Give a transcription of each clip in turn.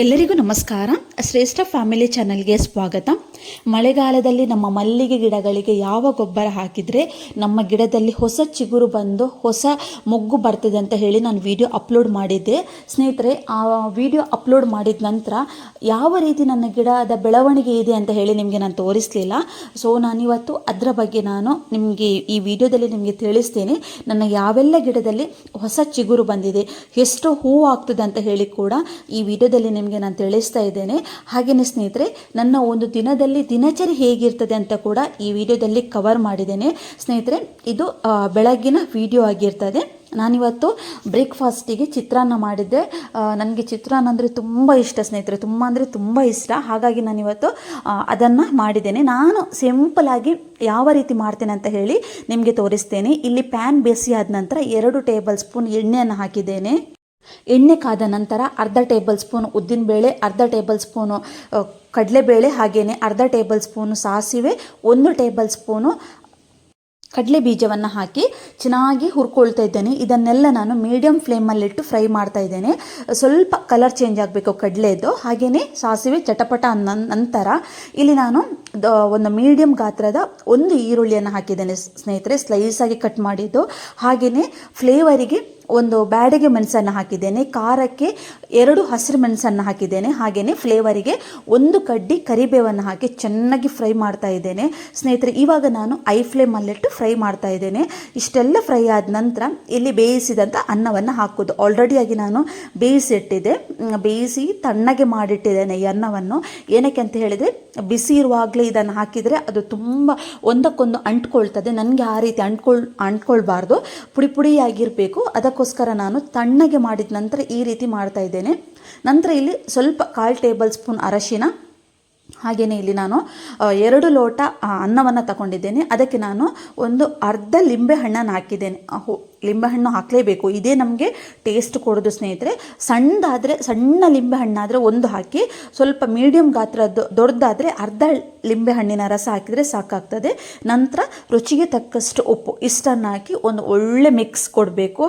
ಎಲ್ಲರಿಗೂ ನಮಸ್ಕಾರ. ಶ್ರೇಷ್ಠ ಫ್ಯಾಮಿಲಿ ಚಾನಲ್ಗೆ ಸ್ವಾಗತ. ಮಳೆಗಾಲದಲ್ಲಿ ನಮ್ಮ ಮಲ್ಲಿಗೆ ಗಿಡಗಳಿಗೆ ಯಾವ ಗೊಬ್ಬರ ಹಾಕಿದರೆ ನಮ್ಮ ಗಿಡದಲ್ಲಿ ಹೊಸ ಚಿಗುರು ಬಂದು ಹೊಸ ಮೊಗ್ಗು ಬರ್ತದೆ ಅಂತ ಹೇಳಿ ನಾನು ವಿಡಿಯೋ ಅಪ್ಲೋಡ್ ಮಾಡಿದ್ದೆ. ಸ್ನೇಹಿತರೆ, ಆ ವಿಡಿಯೋ ಅಪ್ಲೋಡ್ ಮಾಡಿದ ನಂತರ ಯಾವ ರೀತಿ ನನ್ನ ಗಿಡದ ಬೆಳವಣಿಗೆ ಇದೆ ಅಂತ ಹೇಳಿ ನಿಮಗೆ ನಾನು ತೋರಿಸಲಿಲ್ಲ. ಸೊ ನಾನಿವತ್ತು ಅದರ ಬಗ್ಗೆ ನಾನು ನಿಮಗೆ ಈ ವಿಡಿಯೋದಲ್ಲಿ ನಿಮಗೆ ತಿಳಿಸ್ತೇನೆ. ನನ್ನ ಯಾವೆಲ್ಲ ಗಿಡದಲ್ಲಿ ಹೊಸ ಚಿಗುರು ಬಂದಿದೆ, ಎಷ್ಟು ಹೂವು ಆಗ್ತದೆ ಅಂತ ಹೇಳಿ ಕೂಡ ಈ ವಿಡಿಯೋದಲ್ಲಿ ನಿಮಗೆ ನಾನು ತಿಳಿಸ್ತಾ ಇದ್ದೇನೆ. ಹಾಗೆಯೇ ಸ್ನೇಹಿತರೆ, ನನ್ನ ಒಂದು ದಿನದಲ್ಲಿ ದಿನಚರಿ ಹೇಗಿರ್ತದೆ ಅಂತ ಕೂಡ ಈ ವಿಡಿಯೋದಲ್ಲಿ ಕವರ್ ಮಾಡಿದ್ದೇನೆ. ಸ್ನೇಹಿತರೆ, ಇದು ಬೆಳಗ್ಗಿನ ವಿಡಿಯೋ ಆಗಿರ್ತದೆ. ನಾನಿವತ್ತು ಬ್ರೇಕ್ಫಾಸ್ಟಿಗೆ ಚಿತ್ರಾನ್ನ ಮಾಡಿದ್ದೆ. ನನಗೆ ಚಿತ್ರಾನ್ನ ಅಂದರೆ ತುಂಬ ಇಷ್ಟ ಸ್ನೇಹಿತರೆ. ತುಂಬ ಅಂದರೆ ತುಂಬ ಇಷ್ಟ. ಹಾಗಾಗಿ ನಾನಿವತ್ತು ಅದನ್ನು ಮಾಡಿದ್ದೇನೆ. ನಾನು ಸಿಂಪಲಾಗಿ ಯಾವ ರೀತಿ ಮಾಡ್ತೇನೆ ಅಂತ ಹೇಳಿ ನಿಮಗೆ ತೋರಿಸ್ತೇನೆ. ಇಲ್ಲಿ ಪ್ಯಾನ್ ಬೇಸಿ ಆದ ನಂತರ ಎರಡು ಟೇಬಲ್ ಸ್ಪೂನ್ ಎಣ್ಣೆಯನ್ನು ಹಾಕಿದ್ದೇನೆ. ಎಣ್ಣೆ ಕಾದ ನಂತರ ಅರ್ಧ ಟೇಬಲ್ ಸ್ಪೂನ್ ಉದ್ದಿನಬೇಳೆ ಅರ್ಧ ಟೇಬಲ್ ಸ್ಪೂನು ಕಡಲೆಬೇಳೆ ಹಾಗೆಯೇ ಅರ್ಧ ಟೇಬಲ್ ಸ್ಪೂನು ಸಾಸಿವೆ, ಒಂದು ಟೇಬಲ್ ಸ್ಪೂನು ಕಡಲೆ ಬೀಜವನ್ನು ಹಾಕಿ ಚೆನ್ನಾಗಿ ಹುರ್ಕೊಳ್ತಾ ಇದ್ದೇನೆ. ಇದನ್ನೆಲ್ಲ ನಾನು ಮೀಡಿಯಮ್ ಫ್ಲೇಮಲ್ಲಿಟ್ಟು ಫ್ರೈ ಮಾಡ್ತಾ ಇದ್ದೇನೆ. ಸ್ವಲ್ಪ ಕಲರ್ ಚೇಂಜ್ ಆಗಬೇಕು ಕಡಲೆದು. ಹಾಗೆಯೇ ಸಾಸಿವೆ ಚಟಪಟ ನಂತರ ಇಲ್ಲಿ ನಾನು ಒಂದು ಮೀಡಿಯಮ್ ಗಾತ್ರದ ಒಂದು ಈರುಳ್ಳಿಯನ್ನು ಹಾಕಿದ್ದೇನೆ ಸ್ನೇಹಿತರೆ. ಸ್ಲೈಸಾಗಿ ಕಟ್ ಮಾಡಿದ್ದು. ಹಾಗೆಯೇ ಫ್ಲೇವರಿಗೆ ಒಂದು ಬ್ಯಾಡಿಗೆ ಮೆಣಸನ್ನು ಹಾಕಿದ್ದೇನೆ, ಖಾರಕ್ಕೆ ಎರಡು ಹಸಿರು ಮೆಣಸನ್ನು ಹಾಕಿದ್ದೇನೆ ಹಾಗೆಯೇ ಫ್ಲೇವರಿಗೆ ಒಂದು ಕಡ್ಡಿ ಕರಿಬೇವನ್ನು ಹಾಕಿ ಚೆನ್ನಾಗಿ ಫ್ರೈ ಮಾಡ್ತಾ ಇದ್ದೇನೆ. ಸ್ನೇಹಿತರೆ, ಇವಾಗ ನಾನು ಐ ಫ್ಲೇಮಲ್ಲಿಟ್ಟು ಫ್ರೈ ಮಾಡ್ತಾ ಇದ್ದೇನೆ. ಇಷ್ಟೆಲ್ಲ ಫ್ರೈ ಆದ ನಂತರ ಇಲ್ಲಿ ಬೇಯಿಸಿದಂಥ ಅನ್ನವನ್ನು ಹಾಕೋದು. ಆಲ್ರೆಡಿಯಾಗಿ ನಾನು ಬೇಯಿಸಿಟ್ಟಿದ್ದೆ. ಬೇಯಿಸಿ ತಣ್ಣಗೆ ಮಾಡಿಟ್ಟಿದ್ದೇನೆ ಈ ಅನ್ನವನ್ನು. ಏನಕ್ಕೆ ಅಂತ ಹೇಳಿದರೆ, ಬಿಸಿ ಇರುವಾಗಲೇ ಇದನ್ನು ಹಾಕಿದರೆ ಅದು ತುಂಬ ಒಂದಕ್ಕೊಂದು ಅಂಟ್ಕೊಳ್ತದೆ. ನನಗೆ ಆ ರೀತಿ ಅಂಟ್ಕೊಳ್, ಅಂಟ್ಕೊಳ್ಬಾರ್ದು. ಪುಡಿ ಪುಡಿಯಾಗಿರಬೇಕು ಅದಕ್ಕೋಸ್ಕರ ನಾನು ತಣ್ಣಗೆ ಮಾಡಿದ ನಂತರ ಈ ರೀತಿ ಮಾಡ್ತಾ ಇದ್ದೇನೆ. ನಂತರ ಇಲ್ಲಿ ಸ್ವಲ್ಪ ಕಾಲು ಟೇಬಲ್ ಸ್ಪೂನ್ ಅರಶಿನ ಹಾಗೆಯೇ ಇಲ್ಲಿ ನಾನು ಎರಡು ಲೋಟ ಅನ್ನವನ್ನು ತಗೊಂಡಿದ್ದೇನೆ. ಅದಕ್ಕೆ ನಾನು ಒಂದು ಅರ್ಧ ಲಿಂಬೆ ಹಣ್ಣನ್ನು ಹಾಕಿದ್ದೇನೆ. ಲಿಂಬೆಹಣ್ಣು ಹಾಕಲೇಬೇಕು. ಇದೇ ನಮಗೆ ಟೇಸ್ಟ್ ಕೊಡೋದು ಸ್ನೇಹಿತರೆ. ಸಣ್ಣದಾದರೆ, ಸಣ್ಣ ಲಿಂಬೆ ಹಣ್ಣಾದರೆ ಒಂದು ಹಾಕಿ, ಸ್ವಲ್ಪ ಮೀಡಿಯಮ್ ಗಾತ್ರದ್ದು ದೊಡ್ಡದಾದರೆ ಅರ್ಧ ಲಿಂಬೆ ಹಣ್ಣಿನ ರಸ ಹಾಕಿದರೆ ಸಾಕಾಗ್ತದೆ. ನಂತರ ರುಚಿಗೆ ತಕ್ಕಷ್ಟು ಉಪ್ಪು, ಇಷ್ಟನ್ನು ಹಾಕಿ ಒಂದು ಒಳ್ಳೆ ಮಿಕ್ಸ್ ಕೊಡಬೇಕು.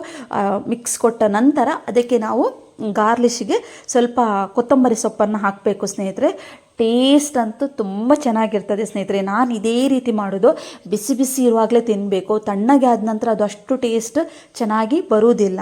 ಮಿಕ್ಸ್ ಕೊಟ್ಟ ನಂತರ ಅದಕ್ಕೆ ನಾವು ಗಾರ್ಲಿಶಿಗೆ ಸ್ವಲ್ಪ ಕೊತ್ತಂಬರಿ ಸೊಪ್ಪನ್ನು ಹಾಕಬೇಕು ಸ್ನೇಹಿತರೆ. ಟೇಸ್ಟ್ ಅಂತೂ ತುಂಬ ಚೆನ್ನಾಗಿರ್ತದೆ ಸ್ನೇಹಿತರೆ. ನಾನು ಇದೇ ರೀತಿ ಮಾಡೋದು. ಬಿಸಿ ಬಿಸಿ ಇರುವಾಗಲೇ ತಿನ್ನಬೇಕು ತಣ್ಣಗೆ ಆದ ನಂತರ ಅದು ಅಷ್ಟು ಟೇಸ್ಟ್ ಚೆನ್ನಾಗಿ ಬರುವುದಿಲ್ಲ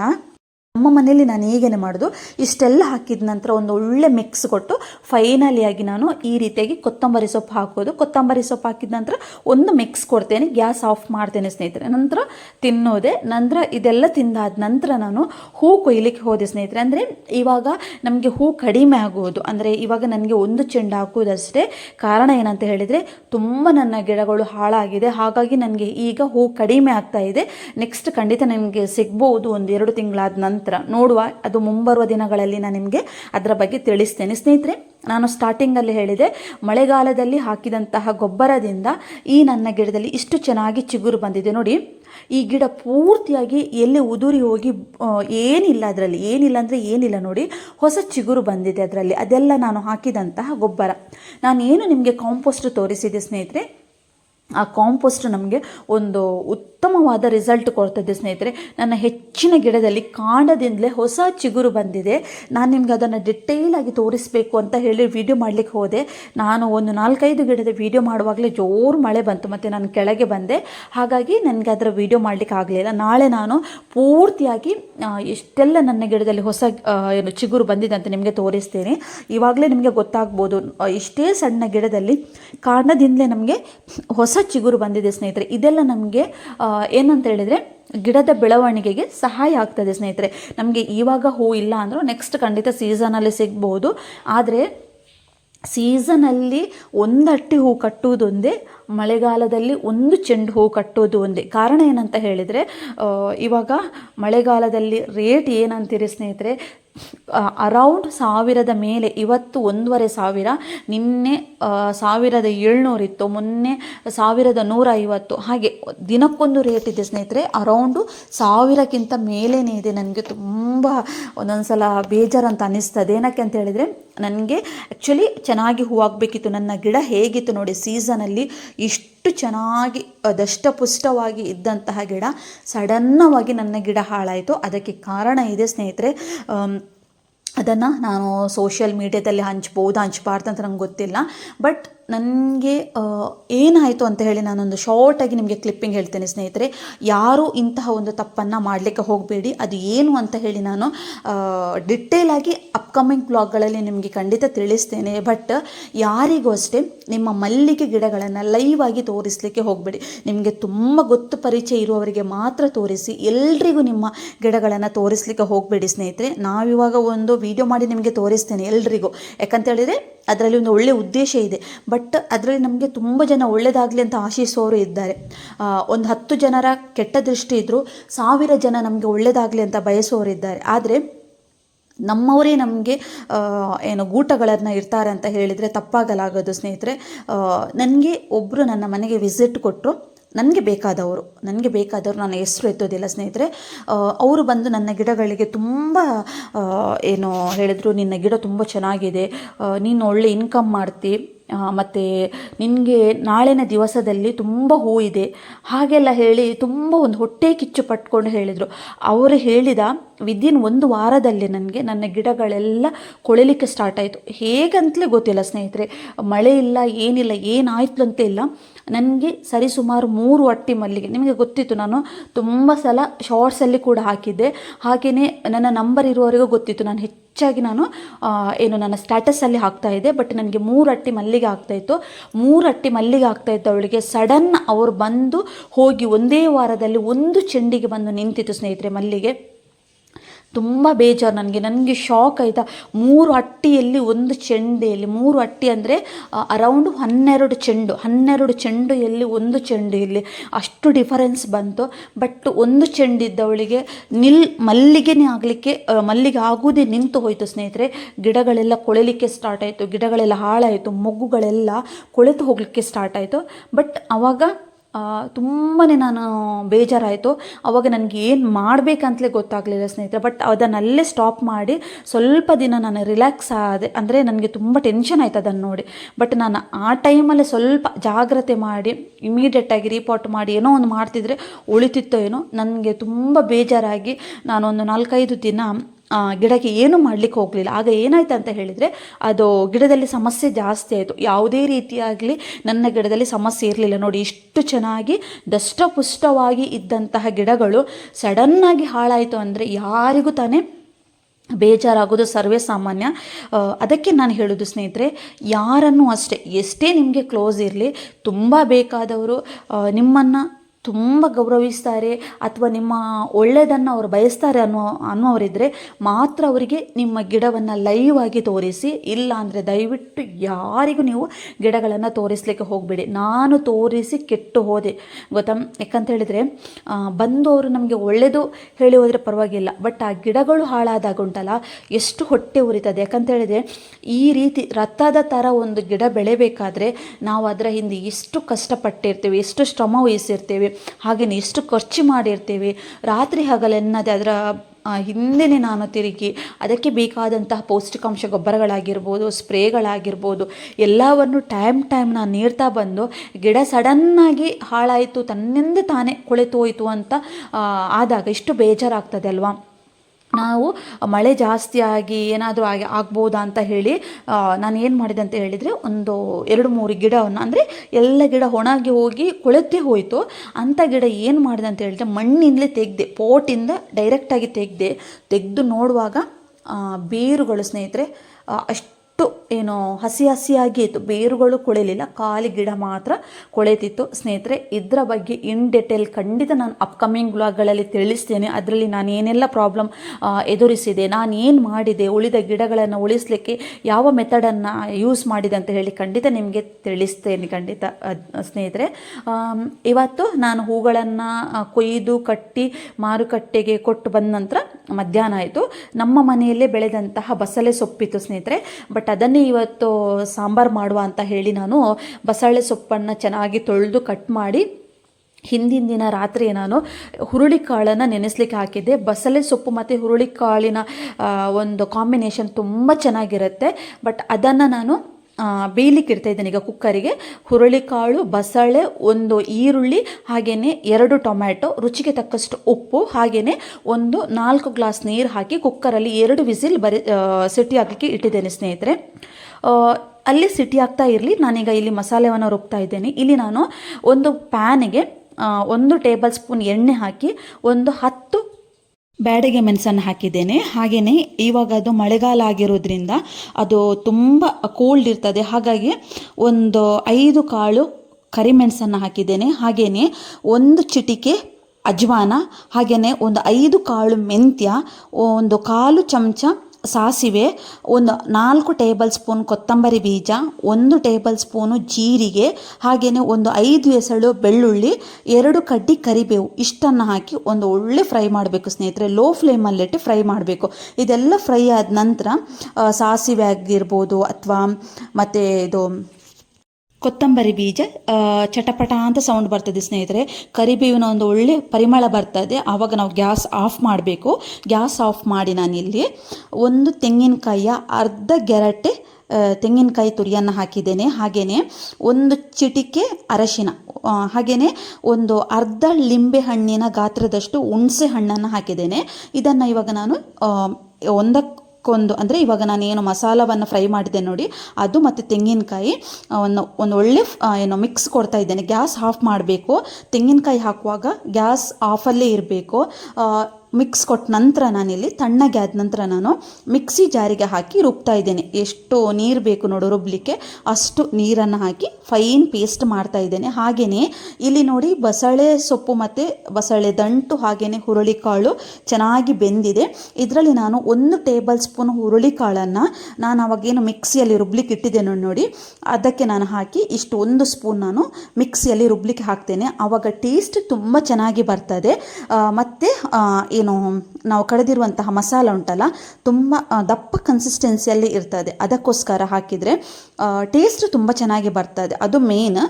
ನಮ್ಮ ಮನೇಲಿ ನಾನು ಹೀಗೇನೆ ಮಾಡೋದು, ಇಷ್ಟೆಲ್ಲ ಹಾಕಿದ ನಂತರ ಒಂದು ಒಳ್ಳೆ ಮಿಕ್ಸ್ ಕೊಟ್ಟು ಫೈನಲಿಯಾಗಿ ನಾನು ಈ ರೀತಿಯಾಗಿ ಕೊತ್ತಂಬರಿ ಸೊಪ್ಪು ಹಾಕೋದು. ಕೊತ್ತಂಬರಿ ಸೊಪ್ಪು ಹಾಕಿದ ನಂತರ ಒಂದು ಮಿಕ್ಸ್ ಕೊಡ್ತೇನೆ, ಗ್ಯಾಸ್ ಆಫ್ ಮಾಡ್ತೇನೆ ಸ್ನೇಹಿತರೆ. ನಂತರ ತಿನ್ನೋದೆ, ನಂತರ ಇದೆಲ್ಲ ತಿಂದಾದ ನಂತರ ನಾನು ಹೂ ಕೊಯ್ಲಿಕ್ಕೆ ಹೋದೆ ಸ್ನೇಹಿತರೆ. ಅಂದರೆ ಇವಾಗ ನಮಗೆ ಹೂ ಕಡಿಮೆ ಆಗುವುದು. ಅಂದರೆ ಇವಾಗ ನನಗೆ ಒಂದು ಚೆಂಡು ಹಾಕುವುದಷ್ಟೇ ಕಾರಣ ಏನಂತ ಹೇಳಿದರೆ, ತುಂಬ ನನ್ನ ಗಿಡಗಳು ಹಾಳಾಗಿದೆ. ಹಾಗಾಗಿ ನನಗೆ ಈಗ ಹೂ ಕಡಿಮೆ ಆಗ್ತಾ ಇದೆ. ನೆಕ್ಸ್ಟ್ ಖಂಡಿತ ನನಗೆ ಸಿಗ್ಬೋದು ಒಂದು ಎರಡು ತಿಂಗಳಾದ ನಂತರ. ನೋಡುವ, ಅದು ಮುಂಬರುವ ದಿನಗಳಲ್ಲಿ ನಾನು ನಿಮಗೆ ಅದರ ಬಗ್ಗೆ ತಿಳಿಸ್ತೇನೆ. ಸ್ನೇಹಿತರೆ, ನಾನು ಸ್ಟಾರ್ಟಿಂಗಲ್ಲಿ ಹೇಳಿದೆ, ಮಳೆಗಾಲದಲ್ಲಿ ಹಾಕಿದಂತಹ ಗೊಬ್ಬರದಿಂದ ಈ ನನ್ನ ಗಿಡದಲ್ಲಿ ಇಷ್ಟು ಚೆನ್ನಾಗಿ ಚಿಗುರು ಬಂದಿದೆ. ನೋಡಿ, ಈ ಗಿಡ ಪೂರ್ತಿಯಾಗಿ ಎಲ್ಲಿ ಉದುರಿ ಹೋಗಿ ಏನಿಲ್ಲ ಅದರಲ್ಲಿ, ಏನಿಲ್ಲ ಅಂದರೆ ಏನಿಲ್ಲ ನೋಡಿ, ಹೊಸ ಚಿಗುರು ಬಂದಿದೆ ಅದರಲ್ಲಿ. ಅದೆಲ್ಲ ನಾನು ಹಾಕಿದಂತಹ ಗೊಬ್ಬರ. ನಾನು ಏನು ನಿಮಗೆ ಕಾಂಪೋಸ್ಟ್ ತೋರಿಸಿದೆ ಸ್ನೇಹಿತರೆ? ಆ ಕಾಂಪೋಸ್ಟ್ ನಮಗೆ ಒಂದು ಉತ್ತಮವಾದ ರಿಸಲ್ಟ್ ಕೊಡ್ತದೆ ಸ್ನೇಹಿತರೆ. ನನ್ನ ಹೆಚ್ಚಿನ ಗಿಡದಲ್ಲಿ ಕಾಂಡದಿಂದಲೇ ಹೊಸ ಚಿಗುರು ಬಂದಿದೆ. ನಾನು ನಿಮ್ಗೆ ಅದನ್ನು ಆಗಿ ತೋರಿಸಬೇಕು ಅಂತ ಹೇಳಿ ವಿಡಿಯೋ ಮಾಡಲಿಕ್ಕೆ ಹೋದೆ. ನಾನು ಒಂದು ನಾಲ್ಕೈದು ಗಿಡದ ವಿಡಿಯೋ ಮಾಡುವಾಗಲೇ ಜೋರು ಮಳೆ ಬಂತು ಮತ್ತು ನಾನು ಕೆಳಗೆ ಬಂದೆ. ಹಾಗಾಗಿ ನನಗೆ ಅದರ ವಿಡಿಯೋ ಮಾಡಲಿಕ್ಕೆ ಆಗಲಿಲ್ಲ ನಾಳೆ ನಾನು ಪೂರ್ತಿಯಾಗಿ ಇಷ್ಟೆಲ್ಲ ನನ್ನ ಗಿಡದಲ್ಲಿ ಹೊಸ ಏನು ಚಿಗುರು ಬಂದಿದೆ ಅಂತ ನಿಮಗೆ ತೋರಿಸ್ತೇನೆ. ಇವಾಗಲೇ ನಿಮಗೆ ಗೊತ್ತಾಗ್ಬೋದು ಇಷ್ಟೇ ಸಣ್ಣ ಗಿಡದಲ್ಲಿ ಕಾಂಡದಿಂದಲೇ ನಮಗೆ ಹೊಸ ಚಿಗುರು ಬಂದಿದೆ ಸ್ನೇಹಿತರೆ. ಇದೆಲ್ಲ ನಮಗೆ ಏನಂತ ಹೇಳಿದರೆ ಗಿಡದ ಬೆಳವಣಿಗೆಗೆ ಸಹಾಯ ಆಗ್ತದೆ ಸ್ನೇಹಿತರೆ. ನಮಗೆ ಇವಾಗ ಹೂ ಇಲ್ಲ ಅಂದರೂ ನೆಕ್ಸ್ಟ್ ಖಂಡಿತ ಸೀಸನಲ್ಲಿ ಸಿಗ್ಬೋದು. ಆದರೆ ಸೀಸನಲ್ಲಿ ಒಂದಟ್ಟಿ ಹೂ ಕಟ್ಟುವುದೊಂದೇ ಮಳೆಗಾಲದಲ್ಲಿ ಒಂದು ಚೆಂಡು ಹೂ ಕಟ್ಟೋದು ಒಂದೇ. ಕಾರಣ ಏನಂತ ಹೇಳಿದರೆ ಇವಾಗ ಮಳೆಗಾಲದಲ್ಲಿ ರೇಟ್ ಏನಂತೀರಿ ಸ್ನೇಹಿತರೆ? ಅರೌಂಡ್ ಸಾವಿರದ ಮೇಲೆ ಇವತ್ತು ಒಂದೂವರೆ ಸಾವಿರ, ನಿನ್ನೆ ಸಾವಿರದ ಏಳ್ನೂರಿತ್ತು ಮೊನ್ನೆ ಸಾವಿರದ ನೂರ ಐವತ್ತು. ಹಾಗೆ ದಿನಕ್ಕೊಂದು ರೇಟ್ ಇದೆ ಸ್ನೇಹಿತರೆ ಅರೌಂಡು ಸಾವಿರಕ್ಕಿಂತ ಮೇಲೇ ಇದೆ. ನನಗೆ ತುಂಬ ಒಂದೊಂದು ಸಲ ಬೇಜಾರಂತ ಅನ್ನಿಸ್ತದೆ. ಏನಕ್ಕೆ ಅಂತ ಹೇಳಿದರೆ ನನಗೆ ಆ್ಯಕ್ಚುಲಿ ಚೆನ್ನಾಗಿ ಹೂವಾಗಬೇಕಿತ್ತು ನನ್ನ ಗಿಡ ಹೇಗಿತ್ತು ನೋಡಿ ಸೀಸನಲ್ಲಿ ಇಷ್ಟು ಚೆನ್ನಾಗಿ ಆ, ದಷ್ಟಪುಷ್ಟವಾಗಿ ಇದ್ದಂತಹ ಗಿಡ ಸಡನ್ನವಾಗಿ ನನ್ನ ಗಿಡ ಹಾಳಾಯಿತು. ಅದಕ್ಕೆ ಕಾರಣ ಇದೆ ಸ್ನೇಹಿತರೆ ಅದನ್ನು ನಾನು ಸೋಷಿಯಲ್ ಮೀಡ್ಯಾದಲ್ಲಿ ಹಂಚ್ಬೋದು ಹಂಚಬಾರ್ದು ಅಂತ ನಂಗೆ ಗೊತ್ತಿಲ್ಲ. ಬಟ್ ನನಗೆ ಏನಾಯಿತು ಅಂತ ಹೇಳಿ ನಾನೊಂದು ಶಾರ್ಟಾಗಿ ನಿಮಗೆ ಕ್ಲಿಪ್ಪಿಂಗ್ ಹೇಳ್ತೇನೆ ಸ್ನೇಹಿತರೆ. ಯಾರೂ ಇಂತಹ ಒಂದು ತಪ್ಪನ್ನು ಮಾಡಲಿಕ್ಕೆ ಹೋಗಬೇಡಿ. ಅದು ಏನು ಅಂತ ಹೇಳಿ ನಾನು ಡಿಟೇಲಾಗಿ ಅಪ್ಕಮಿಂಗ್ ಬ್ಲಾಗ್ಗಳಲ್ಲಿ ನಿಮಗೆ ಖಂಡಿತ ತಿಳಿಸ್ತೇನೆ. ಬಟ್ ಯಾರಿಗೂ ಅಷ್ಟೇ ನಿಮ್ಮ ಮಲ್ಲಿಗೆ ಗಿಡಗಳನ್ನು ಲೈವ್ ಆಗಿ ತೋರಿಸಲಿಕ್ಕೆ ಹೋಗಬೇಡಿ. ನಿಮಗೆ ತುಂಬ ಗೊತ್ತು ಪರಿಚಯ ಇರುವವರಿಗೆ ಮಾತ್ರ ತೋರಿಸಿ ಎಲ್ರಿಗೂ ನಿಮ್ಮ ಗಿಡಗಳನ್ನು ತೋರಿಸಲಿಕ್ಕೆ ಹೋಗಬೇಡಿ ಸ್ನೇಹಿತರೆ. ನಾವಿವಾಗ ಒಂದು ವಿಡಿಯೋ ಮಾಡಿ ನಿಮಗೆ ತೋರಿಸ್ತೇನೆ ಎಲ್ರಿಗೂ. ಯಾಕಂತ ಹೇಳಿದರೆ ಅದರಲ್ಲಿ ಒಂದು ಒಳ್ಳೆಯ ಉದ್ದೇಶ ಇದೆ. ಬಟ್ ಅದರಲ್ಲಿ ನಮಗೆ ತುಂಬ ಜನ ಒಳ್ಳೆಯದಾಗಲಿ ಅಂತ ಆಶಿಸುವವರು ಇದ್ದಾರೆ. ಒಂದು ಹತ್ತು ಜನರ ಕೆಟ್ಟ ದೃಷ್ಟಿ ಇದ್ದರೂ ಸಾವಿರ ಜನ ನಮಗೆ ಒಳ್ಳೆಯದಾಗಲಿ ಅಂತ ಬಯಸುವವರು ಇದ್ದಾರೆ. ಆದರೆ ನಮ್ಮವರೇ ನಮಗೆ ಏನು ಗೂಟಗಳನ್ನು ಇರ್ತಾರೆ ಅಂತ ಹೇಳಿದರೆ ತಪ್ಪಾಗಲಾಗದು ಸ್ನೇಹಿತರೆ. ನನಗೆ ಒಬ್ಬರು ನನ್ನ ಮನೆಗೆ ವಿಸಿಟ್ ಕೊಟ್ಟರು ನನಗೆ ಬೇಕಾದವರು ನನಗೆ ಬೇಕಾದವರು ನಾನು ಹೆಸರು ಎತ್ತೋದಿಲ್ಲ ಸ್ನೇಹಿತರೆ. ಅವರು ಬಂದು ನನ್ನ ಗಿಡಗಳಿಗೆ ತುಂಬ ಏನು ಹೇಳಿದರು, ನಿನ್ನ ಗಿಡ ತುಂಬ ಚೆನ್ನಾಗಿದೆ ನೀನು ಒಳ್ಳೆ ಇನ್ಕಮ್ ಮಾಡ್ತಿ ಮತ್ತು ನಿನಗೆ ನಾಳಿನ ದಿವಸದಲ್ಲಿ ತುಂಬ ಹೂ ಇದೆ. ಹಾಗೆಲ್ಲ ಹೇಳಿ ತುಂಬ ಒಂದು ಹೊಟ್ಟೆ ಕಿಚ್ಚು ಪಟ್ಕೊಂಡು ಹೇಳಿದರು. ಅವರು ಹೇಳಿದ ವಿದಿನ್ ಒಂದು ವಾರದಲ್ಲಿ ನನಗೆ ನನ್ನ ಗಿಡಗಳೆಲ್ಲ ಕೊಳಿಲಿಕ್ಕೆ ಸ್ಟಾರ್ಟ್ ಆಯಿತು. ಹೇಗಂತಲೇ ಗೊತ್ತಿಲ್ಲ ಸ್ನೇಹಿತರೆ. ಮಳೆ ಇಲ್ಲ, ಏನಿಲ್ಲ ಏನಾಯಿತು ಅಂತ ಇಲ್ಲ. ನನಗೆ ಸರಿಸುಮಾರು ಮೂರು ಅಟ್ಟಿ ಮಲ್ಲಿಗೆ. ನಿಮಗೆ ಗೊತ್ತಿತ್ತು, ನಾನು ತುಂಬ ಸಲ ಶಾರ್ಟ್ಸಲ್ಲಿ ಕೂಡ ಹಾಕಿದ್ದೆ. ಹಾಗೆಯೇ ನನ್ನ ನಂಬರ್ ಇರುವವರೆಗೂ ಗೊತ್ತಿತ್ತು. ನಾನು ಹೆಚ್ಚಾಗಿ ನಾನು ಏನು ನನ್ನ ಸ್ಟ್ಯಾಟಸಲ್ಲಿ ಹಾಕ್ತಾ ಇದ್ದೆ. ಬಟ್ ನನಗೆ ಮೂರು ಅಟ್ಟಿ ಮಲ್ಲಿಗೆ ಆಗ್ತಾಯಿತ್ತು ಮೂರು ಅಟ್ಟಿ ಮಲ್ಲಿಗೆ ಆಗ್ತಾಯಿತ್ತು ಅವಳಿಗೆ ಸಡನ್ ಅವರು ಬಂದು ಹೋಗಿ ಒಂದೇ ವಾರದಲ್ಲಿ ಒಂದು ಚೆಂಡಿಗೆ ಬಂದು ನಿಂತಿತ್ತು ಸ್ನೇಹಿತರೆ ಮಲ್ಲಿಗೆ. ತುಂಬ ಬೇಜಾರು ನನಗೆ. ನನಗೆ ಶಾಕ್ ಆಯಿತಾ? ಮೂರು ಅಟ್ಟಿಯಲ್ಲಿ ಒಂದು ಚೆಂಡೆಯಲ್ಲಿ, ಮೂರು ಅಟ್ಟಿ ಅಂದರೆ ಅರೌಂಡ್ ಹನ್ನೆರಡು ಚೆಂಡು ಹನ್ನೆರಡು ಚೆಂಡು ಎಲ್ಲಿ ಒಂದು ಚೆಂಡು ಇಲ್ಲಿ ಅಷ್ಟು ಡಿಫರೆನ್ಸ್ ಬಂತು. ಬಟ್ ಒಂದು ಚೆಂಡಿದ್ದವಳಿಗೆ ನಿಲ್, ಮಲ್ಲಿಗೆನೇ ಆಗಲಿಕ್ಕೆ ಮಲ್ಲಿಗೆ ಆಗೋದೇ ನಿಂತು ಹೋಯಿತು ಸ್ನೇಹಿತರೆ. ಗಿಡಗಳೆಲ್ಲ ಕೊಳೆಲಿಕ್ಕೆ ಸ್ಟಾರ್ಟ್ ಆಯಿತು, ಗಿಡಗಳೆಲ್ಲ ಹಾಳಾಯಿತು, ಮೊಗ್ಗುಗಳೆಲ್ಲ ಕೊಳೆತು ಹೋಗಲಿಕ್ಕೆ ಸ್ಟಾರ್ಟ್ ಆಯಿತು. ಬಟ್ ಆವಾಗ ತುಂಬಾ ನಾನು ಬೇಜಾರಾಯಿತು. ಅವಾಗ ನನಗೆ ಏನು ಮಾಡಬೇಕಂತಲೇ ಗೊತ್ತಾಗಲಿಲ್ಲ ಸ್ನೇಹಿತರೆ ಬಟ್ ಅದನ್ನಲ್ಲೇ ಸ್ಟಾಪ್ ಮಾಡಿ ಸ್ವಲ್ಪ ದಿನ ನಾನು ರಿಲ್ಯಾಕ್ಸ್ ಆದೆ. ಅಂದರೆ ನನಗೆ ತುಂಬ ಟೆನ್ಷನ್ ಆಯ್ತು ಅದನ್ನು ನೋಡಿ. ಬಟ್ ನಾನು ಆ ಟೈಮಲ್ಲೇ ಸ್ವಲ್ಪ ಜಾಗ್ರತೆ ಮಾಡಿ ಇಮಿಡಿಯೇಟಾಗಿ ರಿಪೋರ್ಟ್ ಮಾಡಿ ಏನೋ ಒಂದು ಮಾಡ್ತಿದ್ರೆ ಉಳಿತಿತ್ತೋ ಏನೋ, ನನಗೆ ತುಂಬ ಬೇಜಾರಾಗಿ ನಾನೊಂದು ನಾಲ್ಕೈದು ದಿನ ಗಿಡಕ್ಕೆ ಏನೂ ಮಾಡಲಿಕ್ಕೆ ಹೋಗಲಿಲ್ಲ. ಆಗ ಏನಾಯ್ತು ಅಂತ ಹೇಳಿದರೆ, ಅದು ಗಿಡದಲ್ಲಿ ಸಮಸ್ಯೆ ಜಾಸ್ತಿ ಆಯಿತು. ಯಾವುದೇ ರೀತಿಯಾಗಲಿ ನನ್ನ ಗಿಡದಲ್ಲಿ ಸಮಸ್ಯೆ ಇರಲಿಲ್ಲ. ನೋಡಿ, ಇಷ್ಟು ಚೆನ್ನಾಗಿ ದಷ್ಟಪುಷ್ಟವಾಗಿ ಇದ್ದಂತಹ ಗಿಡಗಳು ಸಡನ್ನಾಗಿ ಹಾಳಾಯಿತು ಅಂದರೆ ಯಾರಿಗೂ ತಾನೇ ಬೇಜಾರಾಗೋದು ಸರ್ವೇ ಸಾಮಾನ್ಯ. ಅದಕ್ಕೆ ನಾನು ಹೇಳೋದು ಸ್ನೇಹಿತರೆ, ಯಾರನ್ನು ಅಷ್ಟೇ, ಎಷ್ಟೇ ನಿಮಗೆ ಕ್ಲೋಸ್ ಇರಲಿ, ತುಂಬ ಬೇಕಾದವರು ನಿಮ್ಮನ್ನು ತುಂಬ ಗೌರವಿಸ್ತಾರೆ ಅಥವಾ ನಿಮ್ಮ ಒಳ್ಳೆಯದನ್ನು ಅವರು ಬಯಸ್ತಾರೆ ಅನ್ನೋ ಅನ್ನೋರಿದ್ದರೆ ಮಾತ್ರ ಅವರಿಗೆ ನಿಮ್ಮ ಗಿಡವನ್ನು ಲೈವ್ ಆಗಿ ತೋರಿಸಿ, ಇಲ್ಲ ಅಂದರೆ ದಯವಿಟ್ಟು ಯಾರಿಗೂ ನೀವು ಗಿಡಗಳನ್ನು ತೋರಿಸ್ಲಿಕ್ಕೆ ಹೋಗಬೇಡಿ. ನಾನು ತೋರಿಸಿ ಕೆಟ್ಟು ಹೋದೆ. ಗೊತ್ತಾ? ಯಾಕಂತ ಹೇಳಿದರೆ ಬಂದವರು ನಮಗೆ ಒಳ್ಳೆಯದು ಹೇಳಿ ಹೋದರೆ ಪರವಾಗಿಲ್ಲ ಬಟ್ ಆ ಗಿಡಗಳು ಹಾಳಾದಾಗ ಉಂಟಲ್ಲ, ಎಷ್ಟು ಹೊಟ್ಟೆ ಉರಿತದೆ. ಯಾಕಂತ ಹೇಳಿದರೆ, ಈ ರೀತಿ ರಥದ ಥರ ಒಂದು ಗಿಡ ಬೆಳೆಬೇಕಾದ್ರೆ ನಾವು ಅದರ ಹಿಂದೆ ಎಷ್ಟು ಕಷ್ಟಪಟ್ಟಿರ್ತೇವೆ ಎಷ್ಟು ಶ್ರಮ ವಹಿಸಿರ್ತೀವಿ. ಹಾಗೆಯೇ ಎಷ್ಟು ಖರ್ಚು ಮಾಡಿರ್ತೀವಿ? ರಾತ್ರಿ ಹಗಲೆನ್ನದೆ ಅದರ ಹಿಂದೆನೇ ನಾನು ತಿರುಗಿ ಅದಕ್ಕೆ ಬೇಕಾದಂತಹ ಪೌಷ್ಟಿಕಾಂಶ ಗೊಬ್ಬರಗಳಾಗಿರ್ಬೋದು, ಸ್ಪ್ರೇಗಳಾಗಿರ್ಬೋದು, ಎಲ್ಲವನ್ನು ಟೈಮ್ ಟೈಮ್ ನಾನು ನೀಡ್ತಾ ಬಂದು ಗಿಡ ಸಡನ್ನಾಗಿ ಹಾಳಾಯಿತು, ತನ್ನಿಂದ ತಾನೇ ಕೊಳೆತು ಹೋಯಿತು ಅಂತ ಆದಾಗ ಇಷ್ಟು ಬೇಜಾರಾಗ್ತದೆ ಅಲ್ವಾ? ನಾವು ಮಳೆ ಜಾಸ್ತಿ ಆಗಿ ಏನಾದರೂ ಆಗಿ ಆಗ್ಬೋದಾ ಅಂತ ಹೇಳಿ ನಾನು ಏನು ಮಾಡಿದೆ ಅಂತ ಹೇಳಿದರೆ ಒಂದು ಎರಡು ಮೂರು ಗಿಡವನ್ನು, ಅಂದರೆ ಎಲ್ಲ ಗಿಡ ಒಣಗಿ ಹೋಗಿ ಕೊಳೆತೇ ಹೋಯಿತು. ಅಂಥ ಗಿಡ ಏನು ಮಾಡಿದೆ ಅಂತ ಹೇಳಿದರೆ ಮಣ್ಣಿಂದಲೇ ತೆಗೆದೆ, ಪೋಟಿಂದ ಡೈರೆಕ್ಟಾಗಿ ತೆಗೆದೆ, ತೆಗೆದು ನೋಡುವಾಗ ಬೇರುಗಳು ಸ್ನೇಹಿತರೆ ಅಷ್ಟು ಏನು ಹಸಿ ಹಸಿಯಾಗಿ ಇತ್ತು. ಬೇರುಗಳು ಕೊಳೆಯಲಿಲ್ಲ ಖಾಲಿ ಗಿಡ ಮಾತ್ರ ಕೊಳೆತಿತ್ತು. ಸ್ನೇಹಿತರೆ, ಇದರ ಬಗ್ಗೆ ಇನ್ ಡಿಟೇಲ್ ಖಂಡಿತ ನಾನು ಅಪ್ಕಮಿಂಗ್ ಬ್ಲಾಗ್ಗಳಲ್ಲಿ ತಿಳಿಸ್ತೇನೆ. ಅದರಲ್ಲಿ ನಾನು ಏನೆಲ್ಲ ಪ್ರಾಬ್ಲಮ್ ಎದುರಿಸಿದೆ, ನಾನು ಏನು ಮಾಡಿದೆ, ಉಳಿದ ಗಿಡಗಳನ್ನು ಉಳಿಸಲಿಕ್ಕೆ ಯಾವ ಮೆಥಡನ್ನು ಯೂಸ್ ಮಾಡಿದೆ ಅಂತ ಹೇಳಿ ಖಂಡಿತ ನಿಮಗೆ ತಿಳಿಸ್ತೇನೆ ಖಂಡಿತ ಸ್ನೇಹಿತರೆ. ಇವತ್ತು ನಾನು ಹೂಗಳನ್ನು ಕೊಯ್ದು ಕಟ್ಟಿ ಮಾರುಕಟ್ಟೆಗೆ ಕೊಟ್ಟು ಬಂದ ನಂತರ ಮಧ್ಯಾಹ್ನ ಆಯಿತು. ನಮ್ಮ ಮನೆಯಲ್ಲೇ ಬೆಳೆದಂತಹ ಬಸಳೆ ಸೊಪ್ಪಿತ್ತು ಸ್ನೇಹಿತರೆ. ಬಟ್ ಅದನ್ನೇ ಇವತ್ತು ಸಾಂಬಾರು ಮಾಡುವ ಅಂತ ಹೇಳಿ ನಾನು ಬಸಳೆ ಸೊಪ್ಪನ್ನು ಚೆನ್ನಾಗಿ ತೊಳೆದು ಕಟ್ ಮಾಡಿ ಹಿಂದಿನ ದಿನ ರಾತ್ರಿ ನಾನು ಹುರುಳಿಕಾಳನ್ನು ನೆನೆಸ್ಲಿಕ್ಕೆ ಹಾಕಿದ್ದೆ. ಬಸಳೆ ಸೊಪ್ಪು ಮತ್ತು ಹುರುಳಿಕಾಳಿನ ಒಂದು ಕಾಂಬಿನೇಷನ್ ತುಂಬ ಚೆನ್ನಾಗಿರುತ್ತೆ. ಬಟ್ ಅದನ್ನು ನಾನು ಬೇಯಲಿಕ್ಕೆ ಇಡ್ತಾ ಇದ್ದೇನೆ. ಈಗ ಕುಕ್ಕರಿಗೆ ಹುರುಳಿಕಾಳು, ಬಸಳೆ, ಒಂದು ಈರುಳ್ಳಿ ಹಾಗೆಯೇ ಎರಡು ಟೊಮ್ಯಾಟೊ, ರುಚಿಗೆ ತಕ್ಕಷ್ಟು ಉಪ್ಪು ಹಾಗೆಯೇ ಒಂದು ನಾಲ್ಕು ಗ್ಲಾಸ್ ನೀರು ಹಾಕಿ ಕುಕ್ಕರಲ್ಲಿ ಎರಡು ವಿಸಿಲ್ ಬರಿ ಸಿಟಿ ಹಾಕಲಿಕ್ಕೆ ಇಟ್ಟಿದ್ದೇನೆ ಸ್ನೇಹಿತರೆ. ಅಲ್ಲಿ ಸಿಟಿ ಆಗ್ತಾ ಇರಲಿ. ನಾನೀಗ ಇಲ್ಲಿ ಮಸಾಲೆವನ್ನು ರುಬ್ತಾ ಇದ್ದೇನೆ. ಇಲ್ಲಿ ನಾನು ಒಂದು ಪ್ಯಾನಿಗೆ ಒಂದು ಟೇಬಲ್ ಸ್ಪೂನ್ ಎಣ್ಣೆ ಹಾಕಿ ಒಂದು ಹತ್ತು ಬ್ಯಾಡಗೆ ಮೆಣಸನ್ನು ಹಾಕಿದ್ದೇನೆ. ಹಾಗೆಯೇ ಇವಾಗ ಅದು ಮಳೆಗಾಲ ಆಗಿರೋದ್ರಿಂದ ಅದು ತುಂಬ ಕೋಲ್ಡ್ ಇರ್ತದೆ. ಹಾಗಾಗಿ ಒಂದು ಐದು ಕಾಳು ಕರಿಮೆಣಸನ್ನು ಹಾಕಿದ್ದೇನೆ. ಹಾಗೆಯೇ ಒಂದು ಚಿಟಿಕೆ ಅಜ್ವಾನ ಹಾಗೆಯೇ ಒಂದು ಐದು ಕಾಳು ಮೆಂತ್ಯ, ಒಂದು ಕಾಲು ಚಮಚ ಸಾಸಿವೆ, ಒಂದು ನಾಲ್ಕು ಟೇಬಲ್ ಸ್ಪೂನ್ ಕೊತ್ತಂಬರಿ ಬೀಜ, ಒಂದು ಟೇಬಲ್ ಸ್ಪೂನು ಜೀರಿಗೆ ಹಾಗೆಯೇ ಒಂದು ಐದು ಎಸಳು ಬೆಳ್ಳುಳ್ಳಿ, ಎರಡು ಕಡ್ಡಿ ಕರಿಬೇವು, ಇಷ್ಟನ್ನು ಹಾಕಿ ಒಂದು ಒಳ್ಳೆ ಫ್ರೈ ಮಾಡಬೇಕು ಸ್ನೇಹಿತರೆ. ಲೋ ಫ್ಲೇಮಲ್ಲಿಟ್ಟು ಫ್ರೈ ಮಾಡಬೇಕು. ಇದೆಲ್ಲ ಫ್ರೈ ಆದ ನಂತರ ಸಾಸಿವೆ ಆಗಿರ್ಬೋದು ಅಥವಾ ಮತ್ತು ಇದು ಕೊತ್ತಂಬರಿ ಬೀಜ ಚಟಪಟ ಅಂತ ಸೌಂಡ್ ಬರ್ತದೆ ಸ್ನೇಹಿತರೆ. ಕರಿಬೇವಿನ ಒಂದು ಒಳ್ಳೆ ಪರಿಮಳ ಬರ್ತದೆ. ಆವಾಗ ನಾವು ಗ್ಯಾಸ್ ಆಫ್ ಮಾಡಬೇಕು. ಗ್ಯಾಸ್ ಆಫ್ ಮಾಡಿ ನಾನಿಲ್ಲಿ ಒಂದು ತೆಂಗಿನಕಾಯಿಯ ಅರ್ಧ ಗೆರಟೆ ತೆಂಗಿನಕಾಯಿ ತುರಿಯನ್ನು ಹಾಕಿದ್ದೇನೆ. ಹಾಗೆಯೇ ಒಂದು ಚಿಟಿಕೆ ಅರಶಿನ ಹಾಗೆಯೇ ಒಂದು ಅರ್ಧ ಲಿಂಬೆ ಹಣ್ಣಿನ ಗಾತ್ರದಷ್ಟು ಹುಣಸೆ ಹಣ್ಣನ್ನು ಹಾಕಿದ್ದೇನೆ. ಇದನ್ನು ಇವಾಗ ನಾನು ಆ, ಒಂದಕ್ಕೊಂದು ಅಂದರೆ ಇವಾಗ ನಾನು ಏನು ಮಸಾಲವನ್ನು ಫ್ರೈ ಮಾಡಿದೆ ನೋಡಿ, ಅದು ಮತ್ತು ತೆಂಗಿನಕಾಯಿ ಒಂದು ಒಂದು ಒಳ್ಳೆ ಏನು ಮಿಕ್ಸ್ ಕೊಡ್ತಾ ಇದ್ದೇನೆ. ಗ್ಯಾಸ್ ಆಫ್ ಮಾಡಬೇಕು. ತೆಂಗಿನಕಾಯಿ ಹಾಕುವಾಗ ಗ್ಯಾಸ್ ಆಫಲ್ಲೇ ಇರಬೇಕು. ಮಿಕ್ಸ್ ಕೊಟ್ಟ ನಂತರ ನಾನಿಲ್ಲಿ ತಣ್ಣಗೆ ಆದ ನಂತರ ನಾನು ಮಿಕ್ಸಿ ಜಾರಿಗೆ ಹಾಕಿ ರುಬ್ತಾ ಇದ್ದೇನೆ. ಎಷ್ಟು ನೀರು ಬೇಕು ನೋಡು ರುಬ್ಲಿಕ್ಕೆ, ಅಷ್ಟು ನೀರನ್ನು ಹಾಕಿ ಫೈನ್ ಪೇಸ್ಟ್ ಮಾಡ್ತಾ ಇದ್ದೇನೆ. ಹಾಗೆಯೇ ಇಲ್ಲಿ ನೋಡಿ ಬಸಳೆ ಸೊಪ್ಪು ಮತ್ತು ಬಸಳೆ ದಂಟು ಹಾಗೆಯೇ ಹುರುಳಿಕಾಳು ಚೆನ್ನಾಗಿ ಬೆಂದಿದೆ. ಇದರಲ್ಲಿ ನಾನು ಒಂದು ಟೇಬಲ್ ಸ್ಪೂನ್ ಹುರುಳಿಕಾಳನ್ನು ನಾನು ಅವಾಗೇನು ಮಿಕ್ಸಿಯಲ್ಲಿ ರುಬ್ಲಿಕ್ಕೆ ಇಟ್ಟಿದ್ದೇನೆ ನೋಡಿ ಅದಕ್ಕೆ ನಾನು ಹಾಕಿ ಇಷ್ಟು ಒಂದು ಸ್ಪೂನ್ ನಾನು ಮಿಕ್ಸಿಯಲ್ಲಿ ರುಬ್ಲಿಕ್ಕೆ ಹಾಕ್ತೇನೆ. ಆವಾಗ ಟೇಸ್ಟ್ ತುಂಬ ಚೆನ್ನಾಗಿ ಬರ್ತದೆ. ಮತ್ತು ಏನು, ನಾವು ಕಳೆದಿರುವಂತಹ ಮಸಾಲ ಉಂಟಲ್ಲ, ತುಂಬ ದಪ್ಪ ಕನ್ಸಿಸ್ಟೆನ್ಸಿಯಲ್ಲಿ ಇರ್ತದೆ. ಅದಕ್ಕೋಸ್ಕರ ಹಾಕಿದರೆ ಟೇಸ್ಟ್ ತುಂಬ ಚೆನ್ನಾಗಿ ಬರ್ತದೆ. ಅದು ಮೇನ್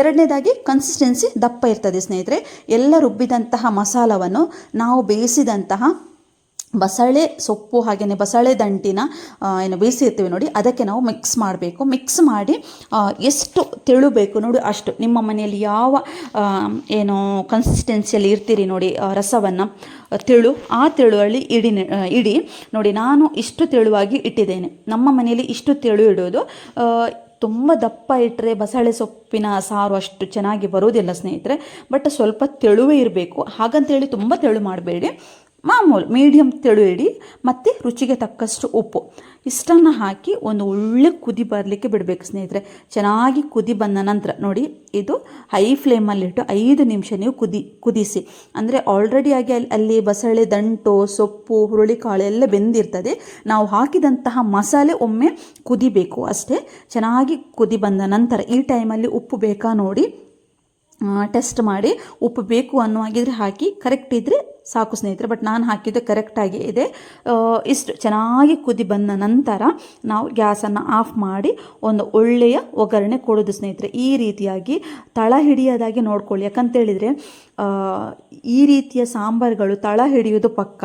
ಎರಡನೇದಾಗಿ ಕನ್ಸಿಸ್ಟೆನ್ಸಿ ದಪ್ಪ ಇರ್ತದೆ ಸ್ನೇಹಿತರೆ. ಎಲ್ಲ ರುಬ್ಬಿದಂತಹ ಮಸಾಲವನ್ನು ನಾವು ಬೇಯಿಸಿದಂತಹ ಬಸಳೆ ಸೊಪ್ಪು ಹಾಗೆಯೇ ಬಸಳೆ ದಂಟಿನ ಏನು ಬೇಯಿಸಿರ್ತೀವಿ ನೋಡಿ, ಅದಕ್ಕೆ ನಾವು ಮಿಕ್ಸ್ ಮಾಡಬೇಕು. ಮಿಕ್ಸ್ ಮಾಡಿ ಎಷ್ಟು ತೆಳು ಬೇಕು ನೋಡಿ ಅಷ್ಟು. ನಿಮ್ಮ ಮನೆಯಲ್ಲಿ ಯಾವ ಏನು ಕನ್ಸಿಸ್ಟೆನ್ಸಿಯಲ್ಲಿ ಇರ್ತೀರಿ ನೋಡಿ ರಸವನ್ನು ತೆಳು, ಆ ತೆಳುವಲ್ಲಿ ಇಡಿ ಇಡಿ. ನೋಡಿ, ನಾನು ಇಷ್ಟು ತೆಳುವಾಗಿ ಇಟ್ಟಿದ್ದೇನೆ. ನಮ್ಮ ಮನೆಯಲ್ಲಿ ಇಷ್ಟು ತೆಳು ಇಡೋದು. ತುಂಬ ದಪ್ಪ ಇಟ್ಟರೆ ಬಸಳೆ ಸೊಪ್ಪಿನ ಸಾರು ಅಷ್ಟು ಚೆನ್ನಾಗಿ ಬರೋದಿಲ್ಲ ಸ್ನೇಹಿತರೆ. ಬಟ್ ಸ್ವಲ್ಪ ತೆಳುವೇ ಇರಬೇಕು. ಹಾಗಂತೇಳಿ ತುಂಬ ತೆಳು ಮಾಡಬೇಡಿ. ಮಾಮೂಲು ಮೀಡಿಯಮ್ ತೆಳು ಇಡಿ ಮತ್ತು ರುಚಿಗೆ ತಕ್ಕಷ್ಟು ಉಪ್ಪು. ಇಷ್ಟನ್ನು ಹಾಕಿ ಒಂದು ಒಳ್ಳೆ ಕುದಿ ಬರಲಿಕ್ಕೆ ಬಿಡಬೇಕು ಸ್ನೇಹಿತರೆ. ಚೆನ್ನಾಗಿ ಕುದಿ ಬಂದ ನಂತರ ನೋಡಿ, ಇದು ಹೈ ಫ್ಲೇಮಲ್ಲಿಟ್ಟು ಐದು ನಿಮಿಷ ನೀವು ಕುದಿ, ಕುದಿಸಿ. ಅಂದರೆ ಆಲ್ರೆಡಿಯಾಗಿ ಅಲ್ಲಿ ಅಲ್ಲಿ ಬಸಳೆ, ದಂಟು, ಸೊಪ್ಪು ಹುರುಳಿಕಾಳು ಎಲ್ಲ ಬೆಂದಿರ್ತದೆ. ನಾವು ಹಾಕಿದಂತಹ ಮಸಾಲೆ ಒಮ್ಮೆ ಕುದಿಬೇಕು ಅಷ್ಟೇ. ಚೆನ್ನಾಗಿ ಕುದಿ ಬಂದ ನಂತರ ಈ ಟೈಮಲ್ಲಿ ಉಪ್ಪು ಬೇಕಾ ನೋಡಿ ಟೆಸ್ಟ್ ಮಾಡಿ ಉಪ್ಪು ಬೇಕು ಅನ್ನುವಾಗಿದ್ರೆ ಹಾಕಿ ಕರೆಕ್ಟ್ ಇದ್ದರೆ ಸಾಕು ಸ್ನೇಹಿತರೆ ಬಟ್ ನಾನು ಹಾಕಿದ್ದು ಕರೆಕ್ಟಾಗಿ ಇದೆ. ಇಷ್ಟು ಚೆನ್ನಾಗಿ ಕುದಿ ಬಂದ ನಂತರ ನಾವು ಗ್ಯಾಸನ್ನು ಆಫ್ ಮಾಡಿ ಒಂದು ಒಳ್ಳೆಯ ಒಗ್ಗರಣೆ ಕೊಡೋದು ಸ್ನೇಹಿತರೆ. ಈ ರೀತಿಯಾಗಿ ತಳ ಹಿಡಿಯೋದಾಗಿ ನೋಡ್ಕೊಳ್ಳಿ. ಯಾಕಂತೇಳಿದರೆ ಈ ರೀತಿಯ ಸಾಂಬಾರುಗಳು ತಳ ಹಿಡಿಯೋದು ಪಕ್ಕ?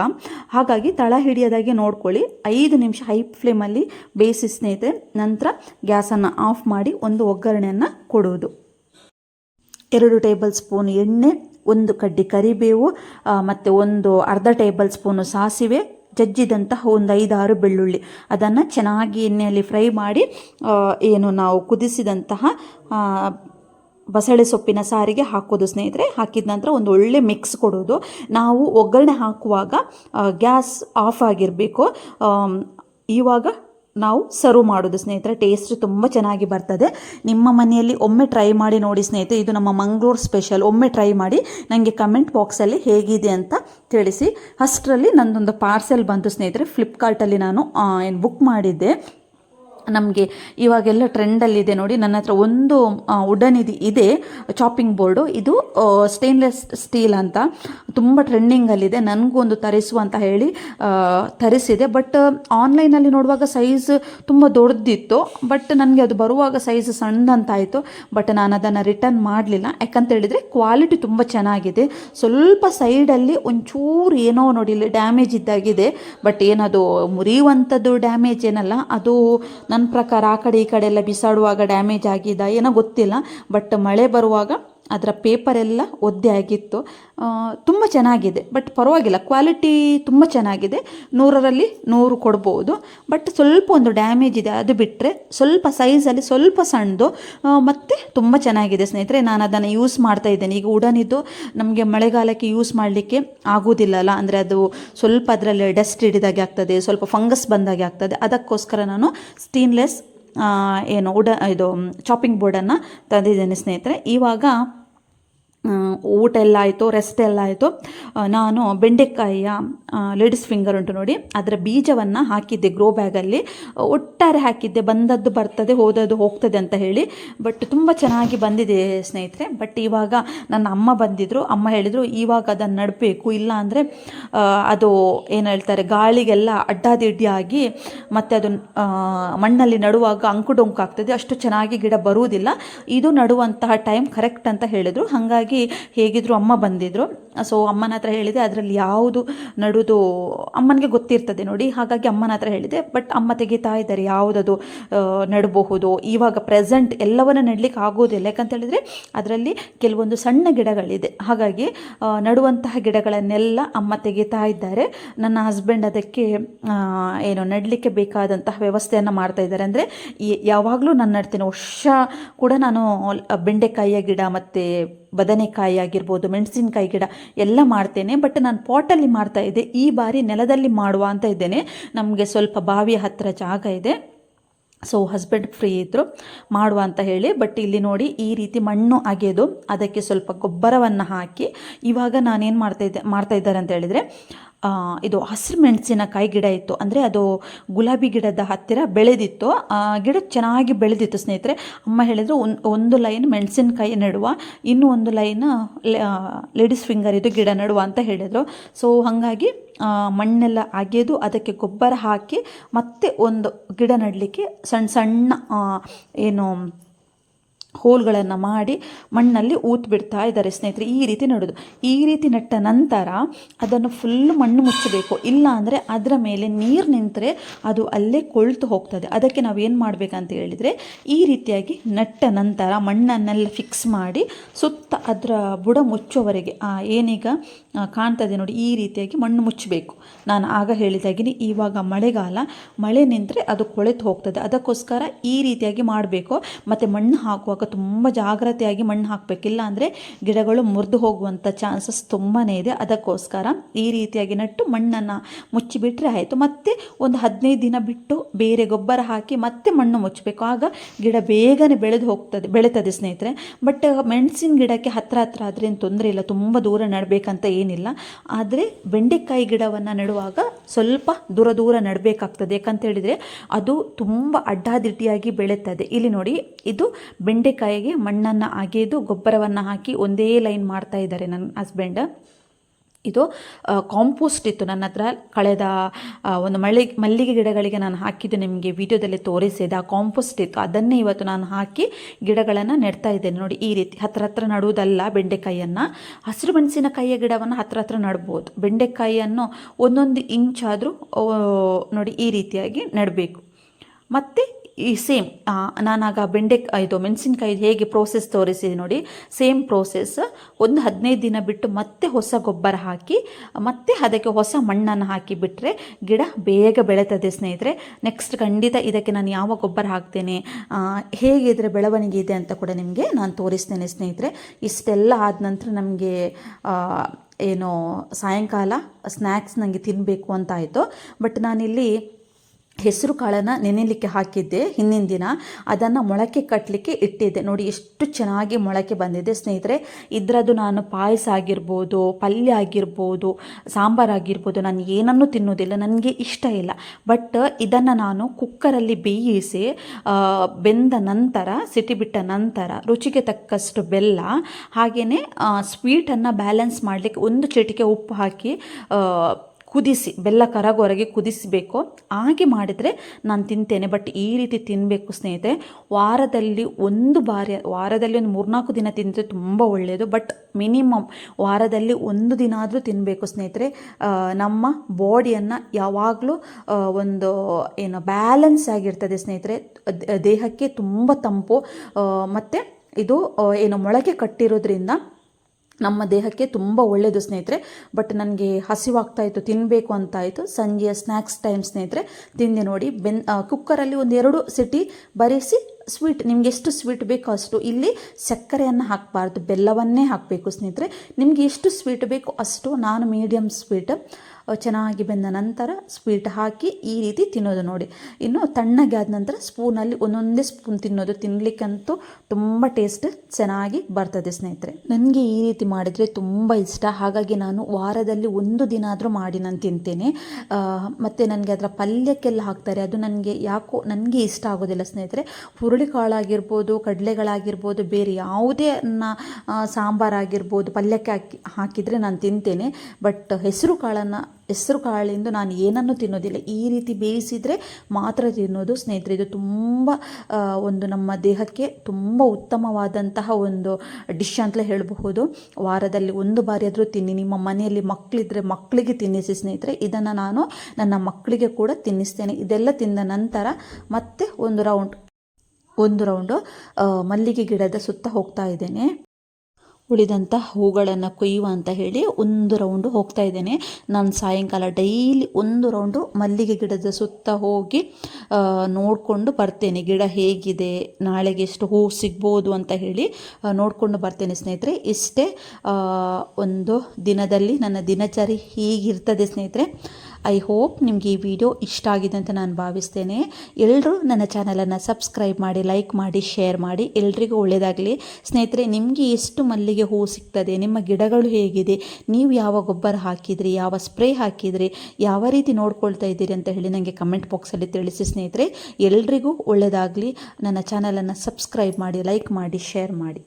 ಹಾಗಾಗಿ ತಳ ಹಿಡಿಯೋದಾಗಿ ನೋಡ್ಕೊಳ್ಳಿ. ಐದು ನಿಮಿಷ ಹೈ ಫ್ಲೇಮಲ್ಲಿ ಬೇಯಿಸಿ ಸ್ನೇಹಿತರೆ, ನಂತರ ಗ್ಯಾಸನ್ನು ಆಫ್ ಮಾಡಿ ಒಂದು ಒಗ್ಗರಣೆಯನ್ನು ಕೊಡುವುದು. ಎರಡು ಟೇಬಲ್ ಸ್ಪೂನ್ ಎಣ್ಣೆ ಒಂದು ಕಡ್ಡಿ ಕರಿಬೇವು ಮತ್ತು ಒಂದು ಅರ್ಧ ಟೇಬಲ್ ಸ್ಪೂನು ಸಾಸಿವೆ, ಜಜ್ಜಿದಂತಹ ಒಂದು ಐದಾರು ಬೆಳ್ಳುಳ್ಳಿ. ಅದನ್ನು ಚೆನ್ನಾಗಿ ಎಣ್ಣೆಯಲ್ಲಿ ಫ್ರೈ ಮಾಡಿ ಏನು ನಾವು ಕುದಿಸಿದಂತಹ ಬಸಳೆ ಸೊಪ್ಪಿನ ಸಾರಿಗೆ ಹಾಕೋದು ಸ್ನೇಹಿತರೆ. ಹಾಕಿದ ನಂತರ ಒಂದು ಒಳ್ಳೆ ಮಿಕ್ಸ್ ಕೊಡೋದು. ನಾವು ಒಗ್ಗರಣೆ ಹಾಕುವಾಗ ಗ್ಯಾಸ್ ಆಫ್ ಆಗಿರಬೇಕು. ಇವಾಗ ನಾವು ಸರ್ವ್ ಮಾಡೋದು. ಸ್ನೇಹಿತರೆ ಟೇಸ್ಟ್ ತುಂಬ ಚೆನ್ನಾಗಿ ಬರ್ತದೆ. ನಿಮ್ಮ ಮನೆಯಲ್ಲಿ ಒಮ್ಮೆ ಟ್ರೈ ಮಾಡಿ ನೋಡಿ ಸ್ನೇಹಿತರೆ, ಇದು ನಮ್ಮ ಮಂಗಳೂರು ಸ್ಪೆಷಲ್ ಒಮ್ಮೆ ಟ್ರೈ ಮಾಡಿ ನನಗೆ ಕಮೆಂಟ್ ಬಾಕ್ಸಲ್ಲಿ ಹೇಗಿದೆ ಅಂತ ತಿಳಿಸಿ. ಅಷ್ಟರಲ್ಲಿ ನಂದೊಂದು ಪಾರ್ಸೆಲ್ ಬಂತು ಸ್ನೇಹಿತರೆ. ಫ್ಲಿಪ್ಕಾರ್ಟಲ್ಲಿ ನಾನು ಏನು ಬುಕ್ ಮಾಡಿದ್ದೆ. ನಮಗೆ ಇವಾಗೆಲ್ಲ ಟ್ರೆಂಡಲ್ಲಿದೆ ನೋಡಿ, ನನ್ನ ಹತ್ರ ಒಂದು ವುಡನ್ ಇದು ಇದೆ ಚಾಪಿಂಗ್ ಬೋರ್ಡು ಇದು ಸ್ಟೇನ್ಲೆಸ್ ಸ್ಟೀಲ್ ಅಂತ. ತುಂಬ ಟ್ರೆಂಡಿಂಗಲ್ಲಿದೆ. ನನಗೂ ಒಂದು ತರಿಸು ಅಂತ ಹೇಳಿ ತರಿಸಿದೆ. ಬಟ್ ಆನ್ಲೈನಲ್ಲಿ ನೋಡುವಾಗ ಸೈಜ್ ತುಂಬ ದೊಡ್ಡದಿತ್ತು ಬಟ್ ನನಗೆ ಅದು ಬರುವಾಗ ಸೈಜ್ ಸಣ್ಣದಂತಾಯಿತು ಬಟ್ ನಾನು ಅದನ್ನು ರಿಟರ್ನ್ ಮಾಡಲಿಲ್ಲ. ಯಾಕಂತೇಳಿದರೆ ಕ್ವಾಲಿಟಿ ತುಂಬ ಚೆನ್ನಾಗಿದೆ. ಸ್ವಲ್ಪ ಸೈಡಲ್ಲಿ ಒಂಚೂರು ಏನೋ ನೋಡಿ ಡ್ಯಾಮೇಜ್ ಇದ್ದಾಗಿದೆ. ಬಟ್ ಏನದು ಮುರಿಯುವಂಥದ್ದು ಡ್ಯಾಮೇಜ್ ಏನಲ್ಲ. ಅದು ನನ್ನ ಪ್ರಕಾರ ಆ ಕಡೆ ಈ ಕಡೆ ಎಲ್ಲ ಬಿಸಾಡುವಾಗ ಡ್ಯಾಮೇಜ್ ಆಗಿದೆ ಏನೋ ಗೊತ್ತಿಲ್ಲ ಬಟ್ ಮಳೆ ಬರುವಾಗ ಅದರ ಪೇಪರೆಲ್ಲ ಒದ್ದೆ ಆಗಿತ್ತು. ತುಂಬ ಚೆನ್ನಾಗಿದೆ. ಬಟ್ ಪರವಾಗಿಲ್ಲ ಕ್ವಾಲಿಟಿ ತುಂಬ ಚೆನ್ನಾಗಿದೆ. ನೂರರಲ್ಲಿ ನೂರು ಕೊಡ್ಬೋದು. ಬಟ್ ಸ್ವಲ್ಪ ಒಂದು ಡ್ಯಾಮೇಜ್ ಇದೆ, ಅದು ಬಿಟ್ಟರೆ ಸ್ವಲ್ಪ ಸೈಜಲ್ಲಿ ಸ್ವಲ್ಪ ಸಣ್ಣದು ಮತ್ತು ತುಂಬ ಚೆನ್ನಾಗಿದೆ ಸ್ನೇಹಿತರೆ. ನಾನು ಅದನ್ನು ಯೂಸ್ ಮಾಡ್ತಾ ಇದ್ದೇನೆ. ಈಗ ಉಡನಿದ್ದು ನಮಗೆ ಮಳೆಗಾಲಕ್ಕೆ ಯೂಸ್ ಮಾಡಲಿಕ್ಕೆ ಆಗೋದಿಲ್ಲಲ್ಲ ಅಂದರೆ ಅದು ಸ್ವಲ್ಪ ಅದರಲ್ಲಿ ಡಸ್ಟ್ ಹಿಡಿದಾಗೆ ಆಗ್ತದೆ, ಸ್ವಲ್ಪ ಫಂಗಸ್ ಬಂದಾಗೆ ಆಗ್ತದೆ. ಅದಕ್ಕೋಸ್ಕರ ನಾನು ಸ್ಟೀನ್ಲೆಸ್ ಏನು ಉಡ, ಇದು ಚಾಪಿಂಗ್ ಬೋರ್ಡನ್ನು ತಂದಿದ್ದೇನೆ ಸ್ನೇಹಿತರೆ. ಇವಾಗ ಊಟ ಎಲ್ಲ ಆಯಿತು ರೆಸ್ಟ್ ಎಲ್ಲ ಆಯಿತು. ನಾನು ಬೆಂಡೆಕಾಯಿಯ ಲೇಡೀಸ್ ಫಿಂಗರ್ ಉಂಟು ನೋಡಿ, ಅದರ ಬೀಜವನ್ನು ಹಾಕಿದ್ದೆ ಗ್ರೋ ಬ್ಯಾಗಲ್ಲಿ ಒಟ್ಟಾರೆ ಹಾಕಿದ್ದೆ, ಬಂದದ್ದು ಬರ್ತದೆ, ಹೋದದ್ದು ಹೋಗ್ತದೆ ಅಂತ ಹೇಳಿ. ಬಟ್ ತುಂಬ ಚೆನ್ನಾಗಿ ಬಂದಿದೆ ಸ್ನೇಹಿತರೆ. ಬಟ್ ಇವಾಗ ನನ್ನ ಅಮ್ಮ ಬಂದಿದ್ದರು ಅಮ್ಮ ಹೇಳಿದರು, ಇವಾಗ ಅದನ್ನು ನಡಬೇಕು. ಇಲ್ಲ ಅಂದರೆ ಅದು ಏನು ಹೇಳ್ತಾರೆ, ಗಾಳಿಗೆಲ್ಲ ಅಡ್ಡಾದಿಡ್ಡಿಯಾಗಿ ಮತ್ತು ಅದು ಮಣ್ಣಲ್ಲಿ ನಡುವಾಗ ಅಂಕುಡೊಂಕು ಆಗ್ತದೆ. ಅಷ್ಟು ಚೆನ್ನಾಗಿ ಗಿಡ ಬರುವುದಿಲ್ಲ. ಇದು ನಡುವಂತಹ ಟೈಮ್ ಕರೆಕ್ಟ್ ಅಂತ ಹೇಳಿದರು. ಹಾಗಾಗಿ ಹೇಗಿದ್ರು ಅಮ್ಮ ಬಂದಿದ್ದರು ಸೊ ಅಮ್ಮನ ಹತ್ರ ಹೇಳಿದೆ, ಅದರಲ್ಲಿ ಯಾವುದು ನಡುವುದು ಅಮ್ಮನಿಗೆ ಗೊತ್ತಿರ್ತದೆ ನೋಡಿ. ಹಾಗಾಗಿ ಅಮ್ಮನ ಹತ್ರ ಹೇಳಿದೆ. ಬಟ್ ಅಮ್ಮ ತೆಗಿತಾ ಇದ್ದಾರೆ, ಯಾವುದದು ನಡಬಹುದು. ಇವಾಗ ಪ್ರೆಸೆಂಟ್ ಎಲ್ಲವನ್ನು ನೆಡಲಿಕ್ಕೆ ಆಗೋದಿಲ್ಲ. ಯಾಕಂತೇಳಿದರೆ ಅದರಲ್ಲಿ ಕೆಲವೊಂದು ಸಣ್ಣ ಗಿಡಗಳಿದೆ. ಹಾಗಾಗಿ ನಡುವಂತಹ ಗಿಡಗಳನ್ನೆಲ್ಲ ಅಮ್ಮ ತೆಗಿತಾ ಇದ್ದಾರೆ. ನನ್ನ ಹಸ್ಬೆಂಡ್ ಅದಕ್ಕೆ ಏನು ನೆಡಲಿಕ್ಕೆ ಬೇಕಾದಂತಹ ವ್ಯವಸ್ಥೆಯನ್ನು ಮಾಡ್ತಾ ಇದ್ದಾರೆ. ಅಂದರೆ ಯಾವಾಗಲೂ ನಾನು ನಡ್ತೇನೆ ವರ್ಷ ಕೂಡ ನಾನು ಬೆಂಡೆಕಾಯಿಯ ಗಿಡ ಮತ್ತು ಬದನೆಕಾಯಿ ಆಗಿರ್ಬೋದು, ಮೆಣಸಿನಕಾಯಿ ಗಿಡ ಎಲ್ಲ ಮಾಡ್ತೇನೆ ಬಟ್ ನಾನು ಪಾಟಲ್ಲಿ ಮಾಡ್ತಾ ಇದ್ದೆ. ಈ ಬಾರಿ ನೆಲದಲ್ಲಿ ಮಾಡುವ ಅಂತ ಇದ್ದೇನೆ. ನಮಗೆ ಸ್ವಲ್ಪ ಬಾವಿಯ ಹತ್ತಿರ ಜಾಗ ಇದೆ. ಸೊ ಹಸ್ಬೆಂಡ್ ಫ್ರೀ ಇದ್ದರು ಮಾಡುವ ಅಂತ ಹೇಳಿ ಬಟ್ ಇಲ್ಲಿ ನೋಡಿ ಈ ರೀತಿ ಮಣ್ಣು ಅಗೆದು, ಅದಕ್ಕೆ ಸ್ವಲ್ಪ ಗೊಬ್ಬರವನ್ನು ಹಾಕಿ, ಇವಾಗ ನಾನೇನು ಮಾಡ್ತಾ ಇದ್ದೆ, ಮಾಡ್ತಾ ಇದ್ದಾರೆ ಅಂತ ಹೇಳಿದರೆ ಇದು ಹಸಿರು ಮೆಣಸಿನಕಾಯಿ ಗಿಡ ಇತ್ತು. ಅಂದರೆ ಅದು ಗುಲಾಬಿ ಗಿಡದ ಹತ್ತಿರ ಬೆಳೆದಿತ್ತು. ಆ, ಗಿಡ ಚೆನ್ನಾಗಿ ಬೆಳೆದಿತ್ತು ಸ್ನೇಹಿತರೆ. ಅಮ್ಮ ಹೇಳಿದರು, ಒಂದು ಲೈನ್ ಮೆಣಸಿನಕಾಯಿ ನೆಡುವ, ಇನ್ನೂ ಒಂದು ಲೈನ್ ಲೇಡೀಸ್ ಫಿಂಗರ್ ಇದು ಗಿಡ ನೆಡುವ, ಅಂತ ಹೇಳಿದರು. ಸೊ ಹಾಗಾಗಿ ಮಣ್ಣೆಲ್ಲ ಅಗೆದು ಅದಕ್ಕೆ ಗೊಬ್ಬರ ಹಾಕಿ ಮತ್ತೆ ಒಂದು ಗಿಡ ನೆಡಲಿಕ್ಕೆ ಸಣ್ಣ ಸಣ್ಣ ಏನು ಹೋಲ್ಗಳನ್ನು ಮಾಡಿ ಮಣ್ಣಲ್ಲಿ ಊತ್ ಬಿಡ್ತಾ ಇದ್ದಾರೆ ಸ್ನೇಹಿತರೆ. ಈ ರೀತಿ ನಡೋದು. ಈ ರೀತಿ ನೆಟ್ಟ ನಂತರ ಅದನ್ನು ಫುಲ್ ಮಣ್ಣು ಮುಚ್ಚಬೇಕು. ಇಲ್ಲ ಅಂದರೆ ಅದರ ಮೇಲೆ ನೀರು ನಿಂತರೆ ಅದು ಅಲ್ಲೇ ಕೊಳ್ತು ಹೋಗ್ತದೆ. ಅದಕ್ಕೆ ನಾವು ಏನು ಮಾಡಬೇಕಂತ ಹೇಳಿದರೆ ಈ ರೀತಿಯಾಗಿ ನೆಟ್ಟ ನಂತರ ಮಣ್ಣನ್ನೆಲ್ಲ ಫಿಕ್ಸ್ ಮಾಡಿ ಸುತ್ತ ಅದರ ಬುಡ ಮುಚ್ಚುವವರೆಗೆ ಆ, ಏನೀಗ ಕಾಣ್ತದೆ ನೋಡಿ ಈ ರೀತಿಯಾಗಿ ಮಣ್ಣು ಮುಚ್ಚಬೇಕು. ನಾನು ಆಗ ಹೇಳಿದಾಗಿನಿ ಇವಾಗ ಮಳೆಗಾಲ ಮಳೆ ನಿಂತರೆ ಅದು ಕೊಳೆತು ಹೋಗ್ತದೆ. ಅದಕ್ಕೋಸ್ಕರ ಈ ರೀತಿಯಾಗಿ ಮಾಡಬೇಕು. ಮತ್ತು ಮಣ್ಣು ಹಾಕುವಾಗ ತುಂಬ ಜಾಗ್ರತೆಯಾಗಿ ಮಣ್ಣು ಹಾಕಬೇಕಿಲ್ಲ ಅಂದರೆ ಗಿಡಗಳು ಮುರಿದು ಹೋಗುವಂಥ ಚಾನ್ಸಸ್ ತುಂಬಾ ಇದೆ. ಅದಕ್ಕೋಸ್ಕರ ಈ ರೀತಿಯಾಗಿ ನಟ್ಟು ಮಣ್ಣನ್ನು ಮುಚ್ಚಿಬಿಟ್ರೆ ಆಯಿತು. ಮತ್ತು ಒಂದು ಹದಿನೈದು ದಿನ ಬಿಟ್ಟು ಬೇರೆ ಗೊಬ್ಬರ ಹಾಕಿ ಮತ್ತೆ ಮಣ್ಣು ಮುಚ್ಚಬೇಕು. ಆಗ ಗಿಡ ಬೇಗನೆ ಬೆಳೆದು ಹೋಗ್ತದೆ, ಬೆಳೀತದೆ ಸ್ನೇಹಿತರೆ. ಬಟ್ ಮೆಣಸಿನ ಗಿಡಕ್ಕೆ ಹತ್ರ ಹತ್ರ ಆದ್ರೇನು ತೊಂದರೆ ಇಲ್ಲ. ತುಂಬ ದೂರ ನೆಡಬೇಕಂತ ಏನಿಲ್ಲ. ಆದರೆ ಬೆಂಡೆಕಾಯಿ ಗಿಡವನ್ನು ನೆಡುವಾಗ ಸ್ವಲ್ಪ ದೂರ ದೂರ ನೆಡಬೇಕಾಗ್ತದೆ. ಯಾಕಂತ ಹೇಳಿದರೆ ಅದು ತುಂಬ ಅಡ್ಡಾದಿಟ್ಟಿಯಾಗಿ ಬೆಳೆತದೆ. ಇಲ್ಲಿ ನೋಡಿ, ಇದು ಬೆಂಡೆಕಾಯಿಗೆ ಮಣ್ಣನ್ನು ಅಗೆದು ಗೊಬ್ಬರವನ್ನು ಹಾಕಿ ಒಂದೇ ಲೈನ್ ಮಾಡ್ತಾ ಇದ್ದಾರೆ ನನ್ನ ಹಸ್ಬೆಂಡ್ ಇದು ಕಾಂಪೋಸ್ಟ್ ಇತ್ತು ನನ್ನ ಹತ್ರ. ಕಳೆದ ಒಂದು ಮಳ್ಳಿ, ಮಲ್ಲಿಗೆ ಗಿಡಗಳಿಗೆ ನಾನು ಹಾಕಿದ್ದು ನಿಮಗೆ ವಿಡಿಯೋದಲ್ಲಿ ತೋರಿಸಿದೆ. ಆ ಕಾಂಪೋಸ್ಟ್ ಇತ್ತು. ಅದನ್ನೇ ಇವತ್ತು ನಾನು ಹಾಕಿ ಗಿಡಗಳನ್ನು ನೆಡ್ತಾ ಇದ್ದೇನೆ. ನೋಡಿ, ಈ ರೀತಿ ಹತ್ರ ಹತ್ರ ನಡುವುದಲ್ಲ ಬೆಂಡೆಕಾಯಿಯನ್ನು. ಹಸಿರು ಮೆಣಸಿನಕಾಯಿಯ ಗಿಡವನ್ನು ಹತ್ರ ಹತ್ರ ನಡ್ಬೋದು. ಬೆಂಡೆಕಾಯಿಯನ್ನು ಒಂದೊಂದು ಇಂಚಾದರೂ ನೋಡಿ, ಈ ರೀತಿಯಾಗಿ ನೆಡಬೇಕು. ಮತ್ತು ಈ ಸೇಮ್ ನಾನಾಗ ಬೆಂಡೆ ಇದು ಮೆಣಸಿನ್ಕಾಯಿ ಹೇಗೆ ಪ್ರೋಸೆಸ್ ತೋರಿಸಿದೆ ನೋಡಿ. ಸೇಮ್ ಪ್ರೋಸೆಸ್ ಒಂದು ಹದಿನೈದು ದಿನ ಬಿಟ್ಟು ಮತ್ತೆ ಹೊಸ ಗೊಬ್ಬರ ಹಾಕಿ, ಮತ್ತೆ ಅದಕ್ಕೆ ಹೊಸ ಮಣ್ಣನ್ನು ಹಾಕಿ ಬಿಟ್ಟರೆ ಗಿಡ ಬೇಗ ಬೆಳೀತದೆ ಸ್ನೇಹಿತರೆ. ನೆಕ್ಸ್ಟ್ ಖಂಡಿತ ಇದಕ್ಕೆ ನಾನು ಯಾವ ಗೊಬ್ಬರ ಹಾಕ್ತೇನೆ ಹೇಗೆ ಇದರ ಬೆಳವಣಿಗೆ ಇದೆ ಅಂತ ಕೂಡ ನಿಮಗೆ ನಾನು ತೋರಿಸ್ತೇನೆ ಸ್ನೇಹಿತರೆ. ಇಷ್ಟೆಲ್ಲ ಆದ ನಂತರ ನಮಗೆ ಏನು ಸಾಯಂಕಾಲ ಸ್ನ್ಯಾಕ್ಸ್ ನನಗೆ ತಿನ್ನಬೇಕು ಅಂತ ಆಯಿತು. ಬಟ್ ನಾನಿಲ್ಲಿ ಹೆಸರು ಕಾಳನ್ನು ನೆನೆಯಲಿಕ್ಕೆ ಹಾಕಿದ್ದೆ ಹಿಂದಿನ ದಿನ. ಅದನ್ನು ಮೊಳಕೆ ಕಟ್ಟಲಿಕ್ಕೆ ಇಟ್ಟಿದ್ದೆ. ನೋಡಿ, ಎಷ್ಟು ಚೆನ್ನಾಗಿ ಮೊಳಕೆ ಬಂದಿದೆ ಸ್ನೇಹಿತರೆ. ಇದರದ್ದು ನಾನು ಪಾಯಸ ಆಗಿರ್ಬೋದು, ಪಲ್ಯ ಆಗಿರ್ಬೋದು, ಸಾಂಬಾರು ಆಗಿರ್ಬೋದು, ನಾನು ಏನನ್ನೂ ತಿನ್ನೋದಿಲ್ಲ ನನಗೆ ಇಷ್ಟ ಇಲ್ಲ. ಬಟ್ ಇದನ್ನು ನಾನು ಕುಕ್ಕರಲ್ಲಿ ಬೇಯಿಸಿ ಬೆಂದ ನಂತರ ಸಿಟಿ ಬಿಟ್ಟ ನಂತರ, ರುಚಿಗೆ ತಕ್ಕಷ್ಟು ಬೆಲ್ಲ ಹಾಗೆಯೇ ಸ್ವೀಟನ್ನು ಬ್ಯಾಲೆನ್ಸ್ ಮಾಡಲಿಕ್ಕೆ ಒಂದು ಚಿಟಿಕೆ ಉಪ್ಪು ಹಾಕಿ ಕುದಿಸಿ, ಬೆಲ್ಲ ಕರಗೋವರೆಗೆ ಕುದಿಸಬೇಕು. ಹಾಗೆ ಮಾಡಿದರೆ ನಾನು ತಿಂತೇನೆ ಬಟ್ ಈ ರೀತಿ ತಿನ್ನಬೇಕು ಸ್ನೇಹಿತರೆ. ವಾರದಲ್ಲಿ ಒಂದು ಬಾರಿ, ವಾರದಲ್ಲಿ ಒಂದು ಮೂರ್ನಾಲ್ಕು ದಿನ ತಿಂದರೆ ತುಂಬ ಒಳ್ಳೆಯದು ಬಟ್ ಮಿನಿಮಮ್ ವಾರದಲ್ಲಿ ಒಂದು ದಿನ ಆದರೂ ತಿನ್ನಬೇಕು ಸ್ನೇಹಿತರೆ. ನಮ್ಮ ಬಾಡಿಯನ್ನು ಯಾವಾಗಲೂ ಒಂದು, ಏನು ಬ್ಯಾಲೆನ್ಸ್ ಆಗಿರ್ತದೆ ಸ್ನೇಹಿತರೆ. ದೇಹಕ್ಕೆ ತುಂಬ ತಂಪು ಮತ್ತು ಇದು ಏನು, ಮೊಳಕೆ ಕಟ್ಟಿರೋದ್ರಿಂದ ನಮ್ಮ ದೇಹಕ್ಕೆ ತುಂಬ ಒಳ್ಳೆಯದು ಸ್ನೇಹಿತರೆ ಬಟ್ ನನಗೆ ಹಸಿವಾಗ್ತಾಯಿತ್ತು ತಿನ್ನಬೇಕು ಅಂತ ಆಯಿತು ಸಂಜೆಯ ಸ್ನ್ಯಾಕ್ಸ್ ಟೈಮ್ ಸ್ನೇಹಿತರೆ, ತಿಂದೆ ನೋಡಿ. ಬೆನ್ ಕುಕ್ಕರಲ್ಲಿ ಒಂದೆರಡು ಸಿಟಿ ಬರೆಸಿ ಸ್ವೀಟ್ ನಿಮ್ಗೆ ಎಷ್ಟು ಸ್ವೀಟ್ ಬೇಕೋ ಅಷ್ಟು ಇಲ್ಲಿ ಸಕ್ಕರೆಯನ್ನು ಹಾಕಬಾರ್ದು, ಬೆಲ್ಲವನ್ನೇ ಹಾಕಬೇಕು ಸ್ನೇಹಿತರೆ. ನಿಮಗೆ ಎಷ್ಟು ಸ್ವೀಟ್ ಬೇಕೋ ಅಷ್ಟು ನಾನು ಮೀಡಿಯಮ್ ಸ್ವೀಟ್ ಚೆನ್ನಾಗಿ ಬೆಂದ ನಂತರ ಸ್ವೀಟ್ ಹಾಕಿ ಈ ರೀತಿ ತಿನ್ನೋದು ನೋಡಿ. ಇನ್ನು ತಣ್ಣಗೆ ಆದ ನಂತರ ಸ್ಪೂನಲ್ಲಿ ಒಂದೊಂದೇ ಸ್ಪೂನ್ ತಿನ್ನೋದು. ತಿನ್ನಲಿಕ್ಕಂತೂ ತುಂಬ ಟೇಸ್ಟ್ ಚೆನ್ನಾಗಿ ಬರ್ತದೆ ಸ್ನೇಹಿತರೆ. ನನಗೆ ಈ ರೀತಿ ಮಾಡಿದರೆ ತುಂಬ ಇಷ್ಟ. ಹಾಗಾಗಿ ನಾನು ವಾರದಲ್ಲಿ ಒಂದು ದಿನ ಆದರೂ ಮಾಡಿ ನಾನು ತಿಂತೇನೆ. ಮತ್ತು ನನಗೆ ಅದರ ಪಲ್ಯಕ್ಕೆಲ್ಲ ಹಾಕ್ತಾರೆ. ಅದು ನನಗೆ ಯಾಕೋ ನನಗೆ ಇಷ್ಟ ಆಗೋದಿಲ್ಲ ಸ್ನೇಹಿತರೆ. ಹುರುಳಿಕಾಳಾಗಿರ್ಬೋದು, ಕಡಲೆಗಳಾಗಿರ್ಬೋದು, ಬೇರೆ ಯಾವುದೇ ಅನ್ನ ಸಾಂಬಾರಾಗಿರ್ಬೋದು, ಪಲ್ಯಕ್ಕೆ ಹಾಕಿ, ಹಾಕಿದರೆ ನಾನು ತಿಂತೇನೆ. ಬಟ್ ಹೆಸರು ಕಾಳನ್ನು ಹೆಸರು ಕಾಳಿಂದು ನಾನು ಏನನ್ನು ತಿನ್ನೋದಿಲ್ಲ. ಈ ರೀತಿ ಬೇಯಿಸಿದರೆ ಮಾತ್ರ ತಿನ್ನೋದು ಸ್ನೇಹಿತರೆ. ಇದು ತುಂಬ ಒಂದು ನಮ್ಮ ದೇಹಕ್ಕೆ ತುಂಬ ಉತ್ತಮವಾದಂತಹ ಒಂದು ಡಿಶ್ ಅಂತಲೇ ಹೇಳಬಹುದು. ವಾರದಲ್ಲಿ ಒಂದು ಬಾರಿ ಆದರೂ ತಿನ್ನಿ. ನಿಮ್ಮ ಮನೆಯಲ್ಲಿ ಮಕ್ಕಳಿದ್ರೆ ಮಕ್ಕಳಿಗೆ ತಿನ್ನಿಸಿ ಸ್ನೇಹಿತರೆ. ಇದನ್ನು ನಾನು ನನ್ನ ಮಕ್ಕಳಿಗೆ ಕೂಡ ತಿನ್ನಿಸ್ತೇನೆ. ಇದೆಲ್ಲ ತಿಂದ ನಂತರ ಮತ್ತೆ ಒಂದು ರೌಂಡ್, ಒಂದು ರೌಂಡು ಮಲ್ಲಿಗೆ ಗಿಡದ ಸುತ್ತ ಹೋಗ್ತಾ ಇದ್ದೇನೆ. ಉಳಿದಂಥ ಹೂಗಳನ್ನು ಕೊಯ್ಯುವ ಅಂತ ಹೇಳಿ ಒಂದು ರೌಂಡು ಹೋಗ್ತಾ ಇದ್ದೇನೆ. ನಾನು ಸಾಯಂಕಾಲ ಡೈಲಿ ಒಂದು ರೌಂಡು ಮಲ್ಲಿಗೆ ಗಿಡದ ಸುತ್ತ ಹೋಗಿ ನೋಡಿಕೊಂಡು ಬರ್ತೇನೆ. ಗಿಡ ಹೇಗಿದೆ, ನಾಳೆಗೆ ಎಷ್ಟು ಹೂ ಸಿಗ್ಬೋದು ಅಂತ ಹೇಳಿ ನೋಡಿಕೊಂಡು ಬರ್ತೇನೆ ಸ್ನೇಹಿತರೆ. ಇಷ್ಟೇ ಒಂದು ದಿನದಲ್ಲಿ ನನ್ನ ದಿನಚರಿ ಹೀಗಿರ್ತದೆ ಸ್ನೇಹಿತರೆ. ಐ ಹೋಪ್ ನಿಮಗೆ ಈ ವಿಡಿಯೋ ಇಷ್ಟ ಆಗಿದೆ ಅಂತ ನಾನು ಭಾವಿಸ್ತೇನೆ. ಎಲ್ಲರೂ ನನ್ನ ಚಾನಲನ್ನು ಸಬ್ಸ್ಕ್ರೈಬ್ ಮಾಡಿ ಲೈಕ್ ಮಾಡಿ ಶೇರ್ ಮಾಡಿ. ಎಲ್ರಿಗೂ ಒಳ್ಳೆಯದಾಗಲಿ ಸ್ನೇಹಿತರೆ, ನಿಮಗೆ ಎಷ್ಟು ಮಲ್ಲಿಗೆ ಹೂ ಸಿಗ್ತದೆ, ನಿಮ್ಮ ಗಿಡಗಳು ಹೇಗಿದೆ, ನೀವು ಯಾವ ಗೊಬ್ಬರ ಹಾಕಿದ್ರಿ, ಯಾವ ಸ್ಪ್ರೇ ಹಾಕಿದ್ರಿ, ಯಾವ ರೀತಿ ನೋಡ್ಕೊಳ್ತಾ ಇದ್ದೀರಿ ಅಂತ ಹೇಳಿ ನನಗೆ ಕಮೆಂಟ್ ಬಾಕ್ಸಲ್ಲಿ ತಿಳಿಸಿ ಸ್ನೇಹಿತರೆ. ಎಲ್ರಿಗೂ ಒಳ್ಳೆಯದಾಗಲಿ ನನ್ನ ಚಾನಲನ್ನು ಸಬ್ಸ್ಕ್ರೈಬ್ ಮಾಡಿ ಲೈಕ್ ಮಾಡಿ ಶೇರ್ ಮಾಡಿ.